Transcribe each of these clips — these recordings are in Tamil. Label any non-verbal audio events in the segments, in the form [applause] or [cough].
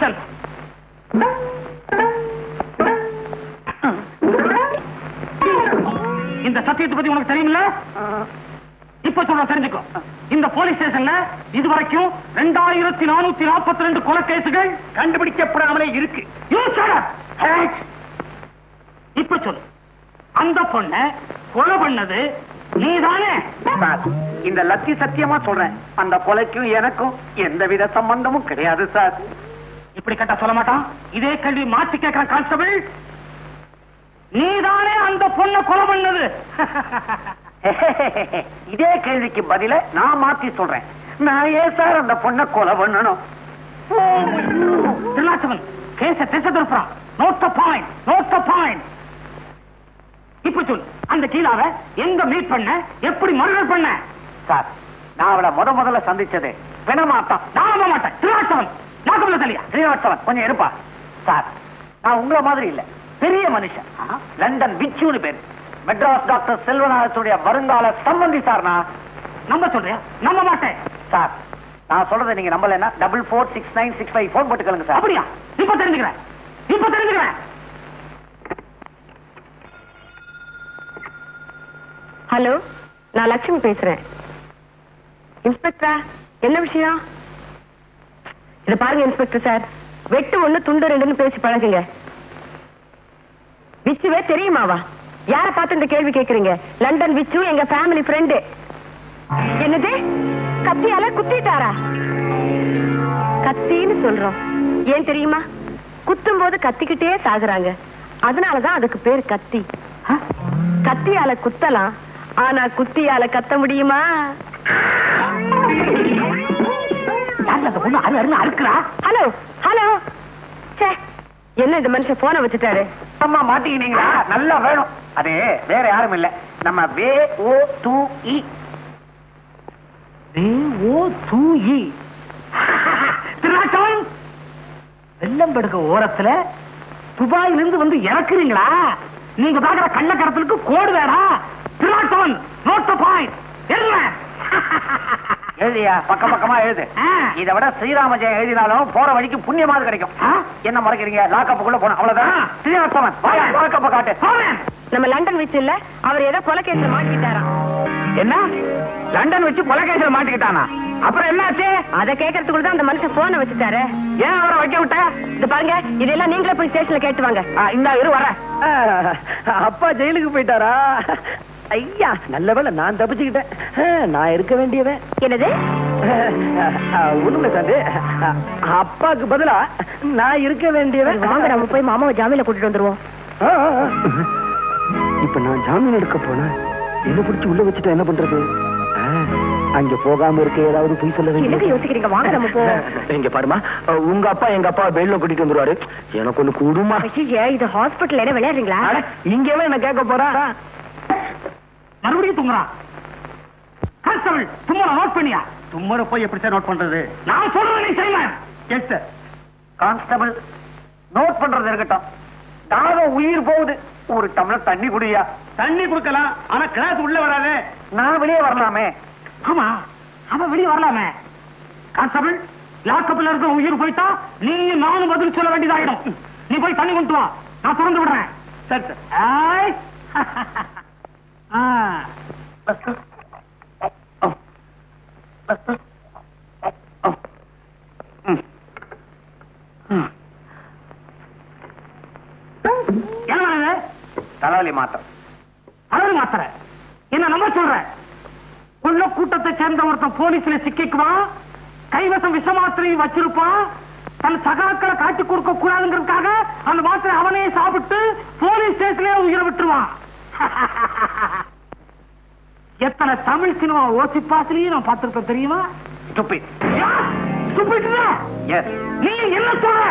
நான்சென்ஸ் இந்த சத்தியத்தை பத்தி உனக்கு தெரியுமில்ல? இப்ப சொல்ற தெரிஞ்சுக்கோ. இந்த போலீஸ் ஸ்டேஷன்ல இதுவரைக்கும் ரெண்டாயிரத்தி நானூத்தி நாற்பத்தி ரெண்டு கொலை கேசுகள் கண்டுபிடிக்கப்படாமலே இருக்கு! இப்ப சொல்லு. அந்த பொண்ண கொலை பண்ணது நீதானே? இந்த லத்தி சத்தியமா சொல்றேன். அந்த கொலைக்கும் எனக்கும் எந்தவித சம்பந்தமும் கிடையாது சார் இப்படி கேட்டா சொல்ல மாட்டான்? இதே கேள்வி மாத்தி கேட்கிற கான்ஸ்டபிள்? நீதானே அந்த பொண்ணை கொலை பண்ணது. [laughs] இதே கேள்விக்கு பதில நான் மாத்தி சொல்றேன். நான் ஏன் சார் அந்த பொண்ணை கொலை பண்ணணும்? திருநாச்சவன் கேச திசை திருப்புறான் note the point note the point இப்ப சொல்லு அந்த கீழாவ எங்க மீட் பண்ண எப்படி மர்டர் பண்ண? சார் நான் அவளை முத முதல்ல சந்திச்சது பிணமாத்தான் நான் மாட்டேன். திருநாச்சவன் நாக்கமில்ல தலையா ஸ்ரீனிவாசவன் கொஞ்சம் இருப்பா. சார் நான் உங்கள மாதிரி இல்ல. பெரிய மனுஷன். லண்டன் விச்சுன்னு பேரு. மெட்ராஸ் டாக்டர் செல்வநாதத்துடைய வருங்கால சம்பந்தி சார் நான். நம்ப சொல்றியா? நம்ப மாட்டேன். சார் நான் சொல்றதை நீங்க நம்பலன்னா double four six nine six five phone போட்டுக்கலுங்க sir. அப்படியா? இப்ப தெரிஞ்சுக்கிறேன். இப்ப தெரிஞ்சுக்கிறேன். ஹலோ நான் லட்சுமி பேசுறேன். இன்ஸ்பெக்டரா என்ன விஷயம்? இத பாருங்க இன்ஸ்பெக்டர் சார். வெட்டு ஒண்ணு துண்டு ரெண்டுன்னு பேசி பழகுங்க. விச்சுவே தெரியுமாவா? யார பார்த்து இந்த கேள்வி கேக்குறீங்க? லண்டன் விச்சு எங்க ஃபேமிலி ஃப்ரெண்டு என்னது? கத்தியால குத்திட்டாரா? கத்தின்னு சொல்றோம். ஏன் தெரியுமா? குத்தும் போது கத்திக்கிட்டே சாகுறாங்க. அதனாலதான் அதுக்கு பேர் கத்தி. கத்தியால குத்தலாம் ஆனா குத்தியால கத்த முடியுமா? யார் அந்த பொண்ணு அரு அருன்னு அறுக்கிறா. Hello hello. ச்சே என்ன இந்த மனுஷன் போனை வச்சுட்டாரு? அம்மா மாட்டிக்கினீங்களா? நல்லா வேணும். அது வேற யாரும் இல்ல. நம்ம வே ஓ டு இ. ஓ தூயி திருநாச்சவன் வெள்ளம்பெடுக்க ஓரத்துல துபாயில இருந்து வந்து இறக்குறீங்களா? நீங்க பாக்குற கள்ளக்கடத்தலுக்கு கோடு வேறா திருநாச்சவன் நோட் பாயிண்ட். எழுதுவேன் [laughs] எழுதியா? பக்கம் பக்கமா எழுது. இதை விட ஸ்ரீராம ஜெயம் எழுதினாலும் போற வழிக்கு புண்ணியமாவது கிடைக்கும்? என்ன முறைக்கிறீங்க? லாக்கப்புக்குள்ள போன அவ்வளவுதான். வாயா லாக்கப்ப காட்டு. நம்ம லண்டன் வச்சு இல்ல? அவர் ஏதோ கொலை கேஸ்ல மாட்டிக்கிட்டாராம் என்ன? லண்டன் வச்சு கொலைகேசில் மாட்டிக்கிட்டானா? அப்புறம் என்னாச்சு? அத கேட்கறதுக்குள்ள தான் அந்த மனுஷன் போனை வச்சுட்டாரு. ஏன் அவரை வைக்க விட்ட? இது பாருங்க இதெல்லாம் நீங்களே போய் ஸ்டேஷன்ல கேட்டு வாங்க. இந்த இரு வர. அப்பா ஜெயிலுக்கு போயிட்டாரா? ஐயா நல்ல வேளை நான் தப்பிச்சுக்கிட்டேன். நான் இருக்க வேண்டியவன். என்னது? ஒண்ணுல சார் அப்பாக்கு பதிலா நான் இருக்க வேண்டியவன். வாங்க நம்ம போய் மாமாவை ஜாமீன்ல கூட்டிட்டு வந்துருவோம். இப்ப நான் ஜாமீன் எடுக்க போனேன் என்ன பிடிச்சு உள்ள வச்சுட்டா என்ன பண்றது? அங்க போகாம இருக்க ஏதாவது பொய் சொல்ல வேண்டியது. யோசிக்கிறீங்க? வாங்க நம்ம போவோம் இங்க பாருமா உங்க அப்பா எங்க அப்பா பெயில கூட்டிட்டு வந்துருவாரு. எனக்கு ஒண்ணு கூடுமா. இது ஹாஸ்பிட்டல் என்ன விளையாடுறீங்களா? இங்கவே என்ன கேட்க போறா? மறுபடியும் தும்முறான் கான்ஸ்டபிள் தும்மல நோட் பண்ணியா? தும்மர போய் எப்படி சார் நோட் பண்றது? நான் சொல்றேன் நீ செய்வேன் எஸ் சார் கான்ஸ்டபிள் நோட் பண்றது இருக்கட்டும். தாகம் உயிர் போகுது. ஒரு டம்ளர் தண்ணி குடியா. தண்ணி கொடுக்கலாம். ஆனா கிளாஸ் உள்ள வராதே. நான் வெளியே வரலாமே. ஆமா. அவன் வெளியே வரலாமே. கான்ஸ்டபிள் லாக்கப்ல இருக்கிற உயிர் போயிட்டா நீ நானும் பதில் சொல்ல வேண்டியதாயிடும். நீ போய் தண்ணி கொண்டு வா. நான் திறந்து விடுறேன். சரி சார் [laughs] ஆய். ஆ. என்ன வேணுது? தலைவலி மாத்திரம் அளவு மாத்திர. என்ன நம்ப சொல்ற? உள்ள கூட்டத்தை சேர்ந்த ஒருத்தன் போலீஸ்ல சிக்கிக்குவான் கைவசம் விஷ மாத்திரையும் வச்சிருப்பான் தன் சகாக்களை காட்டி கொடுக்க கூடாதுங்கிறதுக்காக அந்த மாத்திரை அவனே சாப்பிட்டு போலீஸ் ஸ்டேஷன்ல உயிரை விட்டுருவான். [laughs] எத்தனை தமிழ் சினிமா ஓசிப்பாசிலையும் நான் பார்த்திருப்பேன் தெரியுமா? எஸ் நீ என்ன சொல்ற?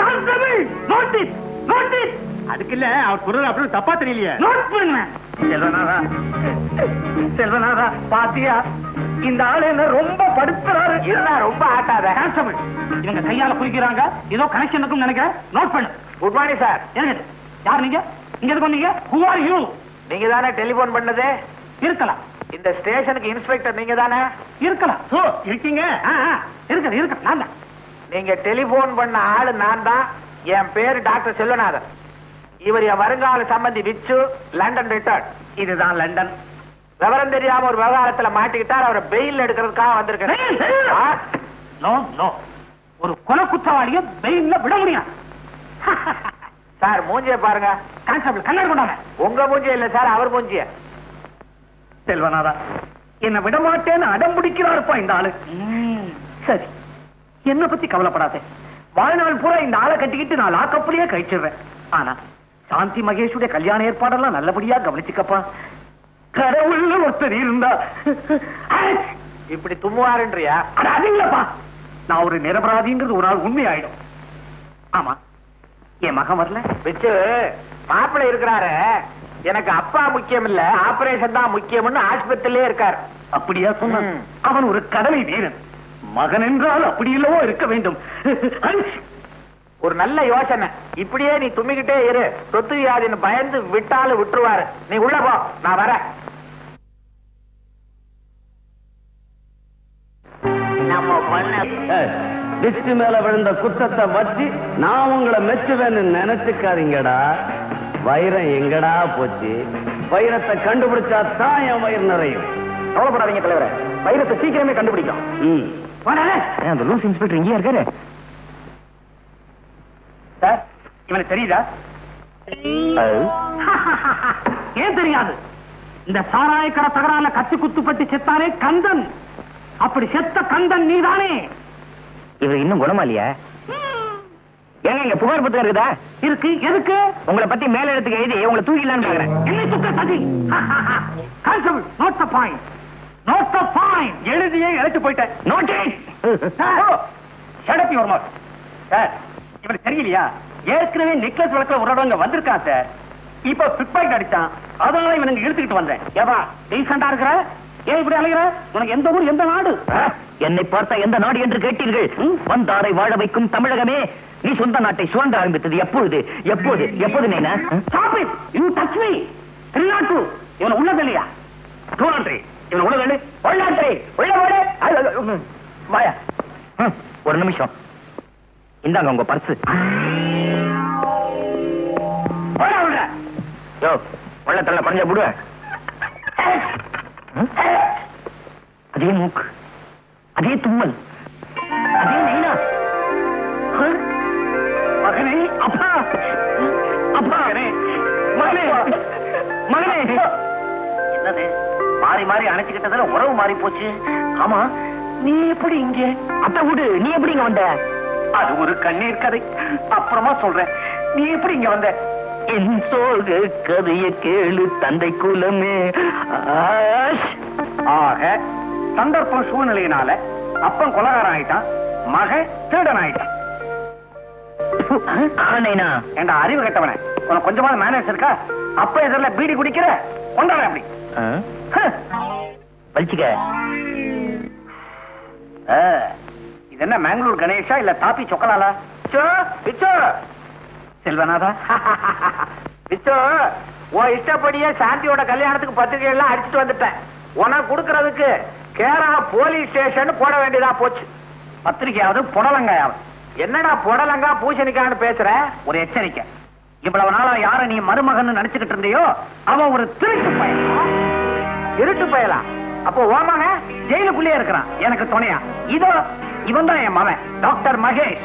கான்ஸ்டபிள் நோட்டீஸ் நோட்டீஸ் அதுக்கு இல்ல அவர் சொல்றது அப்படி தப்பா தெரியலையே. நோட் பண்ணுவேன் செல்வனாரா செல்வனாரா பாத்தியா? இந்த ஆளு என்ன ரொம்ப படுத்துறாரு. என்ன ரொம்ப ஆட்டாத. கான்ஸ்டபிள் இவங்க கையால குளிக்கிறாங்க ஏதோ கனெக்ஷன் இருக்குன்னு நினைக்கிறேன். நோட் பண்ணு. குட் மார்னிங் சார் எனக்கு யார் நீங்க? இங்க எதுக்கு வந்தீங்க? Who are you? நீங்க தானே டெலிபோன் பண்ணது? இருக்கலாம். இந்த ஸ்டேஷனுக்கு இன்ஸ்பெக்டர் நீங்க தானே இருக்கலாம். ஓ இருக்கீங்க? இருக்குது இருக்கு நான் தான். நீங்க டெலிபோன் பண்ண ஆளு நான் தான். என் பேரு டாக்டர் செல்வநாதன். இவர் என் வருங்கால சம்பந்தி விச்சு லண்டன் ரிட்டர்ன். இதுதான் லண்டன். விவரம் தெரியாம ஒரு விவகாரத்துல மாட்டிக்கிட்டார். அவரை பெயில் எடுக்கிறதுக்காக வந்திருக்கேன் ஆ? நோ நோ ஒரு கொலை குற்றவாளிய வெயில்ல விட முடியும் சார் மூஞ்சிய பாருங்க. கான்ஸ்டபிள் கண்ணாடி கொண்டாங்க உங்க மூஞ்சிய இல்ல சார் அவர் மூஞ்சிய? செல்வநாதா என்ன விட மாட்டேன்னு அடம் பிடிக்கிறாருப்பா இந்த ஆளு. சரி என்ன பத்தி கவலைப்படாதே. வாழ்நாள் பூரா இந்த ஆளை கட்டிக்கிட்டு நான் லாக்கப்புலயே கழிச்சிடுறேன் ஆனா சாந்தி மகேஷுடைய கல்யாண ஏற்பாடெல்லாம் நல்லபடியா கவனிச்சுக்கப்பா. கடவுள்னு ஒருத்தர் இருந்தா! இப்படி தும்முவாருன்றியா? அட, அது இல்லப்பா. நான் ஒரு நிரபராதிங்கிறது ஒரு நாள் உண்மையாயிடும். ஆமா என் மகன் வரல? விச்சு மாப்பிள்ளை இருக்கிறாரு. எனக்கு அப்பா முக்கியம் இல்ல ஆபரேஷன் தான் முக்கியம்னு ஆஸ்பத்திரியிலே இருக்காரு. அப்படியா சொன்னான் ம். அவன் ஒரு கடமை வீரன். மகன் என்றால் அப்படி இல்லவோ இருக்க வேண்டும்! ஒரு நல்ல யோசனை. இப்படியே நீ தும்மிக்கிட்டே இரு. சொத்து வியாதின்னு பயந்து விட்டாலும் விட்டுருவாரு. நீ உள்ள போ. நான் வரேன். நம்ம மேல விழுந்த குத்தத்தை வச்சு நான் உங்களை மெச்சுவேன்னு நினைச்சுக்காதீங்கடா. வைரம் எங்கடா போச்சு? வைரத்தை கண்டுபிடிச்சா தான் என் வயிறு நிறையும். கவலைப்படாதீங்க தலைவரே. வைரத்தை சீக்கிரமே கண்டுபிடிக்கும் ம். அந்த லூஸ் இன்ஸ்பெக்டர் இங்கேயா இருக்காரு? சார் இவனுக்கு தெரியுதா? [laughs] ஏன் தெரியாது? இந்த சாராய கடை தகரால கத்தி குத்துப்பட்டு செத்தானே கந்தன். அப்படி செத்த கந்தன் நீதானே. இவர் இன்னும் குணமா இல்லையா? ஏங்க இங்க புகார் புத்தகம் இருக்குதா? இருக்கு எதுக்கு? உங்களை பத்தி மேல இடத்துக்கு எழுதி உங்களை தூக்கிடலான்னு பாக்குறேன். என்னை சுத்த சதி? Constable note the point note the point எழுதியே இழைச்சு போயிட்டேன். Notice shut your mouth sir இவனுக்கு தெரியலையா? ஏற்கனவே நெக்லஸ் வழக்குல ஒரு தடவை வந்திருக்கான் சார் இப்ப பிக்பாய்ட் அடிச்சான். அதனால இவனுங்க இழுத்துக்கிட்டு வந்தேன். ஏவா டீசெண்டா இருக்கிற? ஏன் இப்படி அலைகிற? உனக்கு எந்த ஊர் எந்த நாடு? என்னை பார்த்த எந்த நாடு என்று கேட்டீர்கள்? வந்தாரை வாழ வைக்கும் தமிழகமே நீ சொந்த நாட்டை சுரண்ட ஆரம்பித்தது எப்பொழுது? எப்போது? எப்போது stop it you touch me இவன் இல்லையா? டூ இவன் உள்ள போடு. வாயா. ஒரு நிமிஷம். இந்தாங்க உங்க பர்ஸ் உள்ள யோ உள்ள குறைஞ்ச அதே மூக்கு. அதே தும்மல். அதே மாறி மாறி அணைச்சுக்கிட்டதுல உறவு மாறி போச்சு. ஆமா நீ எப்படி இங்க? அத்தை வீடு நீ எப்படி இங்க வந்த? அது ஒரு கண்ணீர் கதை. அப்புறமா சொல்றேன். நீ எப்படி இங்க வந்த? என் சோக கதைய கேளு தந்தை குலமே. ஆக சந்தர்ப்பம் சூழ்நிலையினால அப்பன் கொலகாரன் ஆயிட்டான் மகன் திருடன் ஆயிட்டான். ஏண்டா அறிவு கெட்டவனே. உனக்கு கொஞ்சமாவது மேனேஜ் இருக்கா? அப்ப எதிரில் பீடி குடிக்கிற? கொண்டாட அப்படி. வலிச்சுக்க இது என்ன மேங்களூர் கணேஷா இல்ல தாப்பி சொக்கலாலா? பிச்சோ செல்வநாதா. [laughs] பிச்சோ உன் இஷ்டப்படியே சாந்தியோட கல்யாணத்துக்கு பத்திரிகை எல்லாம் அடிச்சிட்டு வந்துட்டேன். உனக்கு கொடுக்கறதுக்கு கேரளா போலீஸ் ஸ்டேஷன் போட வேண்டியதா போச்சு. பத்திரிகையாவது புடலங்காயாவது. என்னடா புடலங்கா பூசணிக்கான்னு பேசுற? ஒரு எச்சரிக்கை. இவ்வளவு நாளா யார நீ மருமகன் நினைச்சுக்கிட்டு இருந்தியோ அவன் ஒரு திருட்டு பையன் இருட்டு பயலா? அப்போ ஓமாங்க ஜெயிலுக்குள்ளே இருக்கிறான். எனக்கு துணையா? இதோ இவன் தான் என் மகன் டாக்டர் மகேஷ்.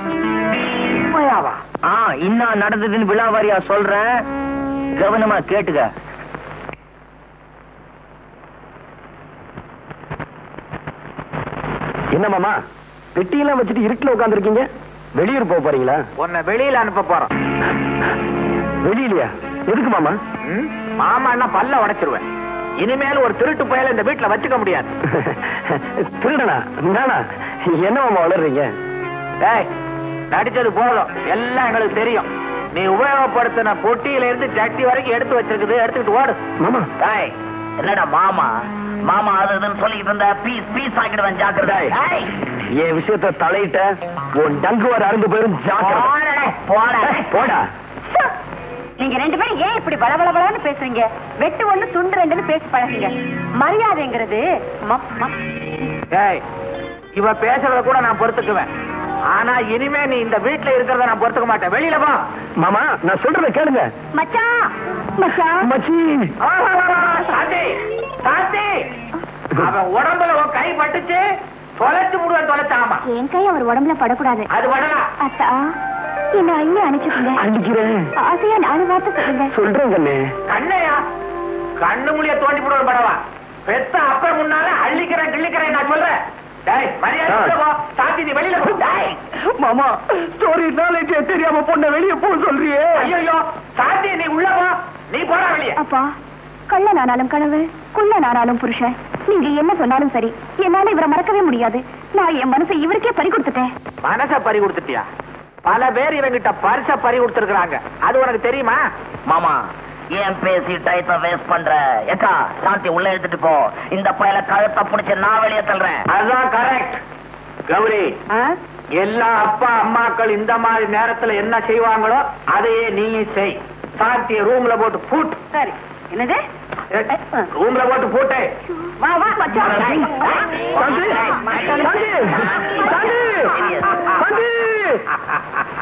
உண்மையாவா? ஆ இன்னும் நடந்ததுன்னு விழாவாரியா சொல்றேன் கவனமா கேட்டுக்க. என்ன மாமா பெட்டியெல்லாம் வச்சுட்டு இருட்டுல உட்காந்துருக்கீங்க வெளியூர் போக போறீங்களா? உன்னை வெளியில அனுப்ப போறோம். வெளியிலயா? எதுக்கு மாமா? மாமான்னா பல்ல உடைச்சிருவேன். இனிமேல் ஒரு திருட்டு பயல இந்த வீட்டுல வச்சுக்க முடியாது. [laughs] திருடனா? நானா? என்ன மாமா வளர்றீங்க? டேய் நடிச்சது போதும். எல்லாம் எங்களுக்கு தெரியும். நீ உபயோகப்படுத்தின பொட்டியில இருந்து சட்டி வரைக்கும் எடுத்து வச்சிருக்குது. எடுத்துக்கிட்டு ஓடு. மாமா. டேய் என்னடா மாமா? மாமா அது இதுன்னு சொல்லிட்டு இருந்த பீஸ் பீஸ் ஆக்கிடுவேன் ஜாக்கிரதை. என் விஷயத்த தலையிட்ட உன் டங்கு வர அருந்து போயிரும் ஜாக்கிரதை. போடா, போடா. நீங்க ரெண்டு பேரும் ஏன் இப்படி பலபலபலன்னு பேசுறீங்க? வெட்டு ஒண்ணு துண்டு ரெண்டுன்னு பேசி பழகுங்க. மரியாதைங்கிறது இவ பேசுறத கூட நான் பொறுத்துக்குவேன். ஆனா இனிமே நீ இந்த வீட்டுல இருக்கிறத நான் பொறுத்துக்க மாட்டேன். வெளியில போ மாமா நான் சொல்றத கேளுங்க. மச்சான் மச்சான் மச்சி. வா, வா, வா, வா, சாந்தி சாந்தி. அவன் உடம்புல உன் கை பட்டுச்சு தொலைச்சு முடுவேன் தொலைச்சாமா. என் கை அவர் உடம்புல படக்கூடாது. அது படலாம் அத்தா. என்ன அள்ளி அணைச்சுக்குங்க அடிக்கிறேன் ஆசையா நாலு வார்த்தை சொல்லுங்க. சொல்றேன் கண்ணே. கண்ணையா? கண்ணு முடிய தோண்டி போடுவேன் படவா. பெத்த அப்ப முன்னால அள்ளிக்கிறேன் கிள்ளிக்கிறேன் நான் சொல்றேன். டேய் மரியாதை உள்ள போ. சாந்தி நீ வெளியில போ. டேய். மாமா ஸ்டோரி நாலேஜ் தெரியாம பொண்ண வெளிய போ சொல்றியே. ஐயோ சாந்தி நீ உள்ள போ. நீ வெளியே. அப்பா கள்ளனானாலும் கனவு குள்ளனானாலும் புருஷன். நீங்க என்ன சொன்னாலும் சரி என்னால இவரை மறக்கவே முடியாது. நான் என் மனசை இவருக்கே பறி கொடுத்துட்டேன். மனச பறி கொடுத்துட்டியா? பல பேர் இவங்கிட்ட பரிச பறி கொடுத்திருக்காங்க அது உனக்கு தெரியுமா? மாமா ஏன் பேசி டயத்தை வேஸ்ட் பண்ற? ஏக்கா சாந்தி உள்ள எடுத்துட்டு போ. இந்த பயல கழுத்தை புடிச்சு நான் வெளியே தள்ளுறேன். அதுதான் கரெக்ட் கௌரி எல்லா அப்பா அம்மாக்கள் இந்த மாதிரி நேரத்துல என்ன செய்வாங்களோ அதையே நீயும் செய். சாந்திய ரூம்ல போட்டு பூட் சரி. என்னது? ரூம்ல போட்டு பூட்டு. வா வா மச்சான் சாந்தி, சாந்தி, சாந்தி, ¡Andy!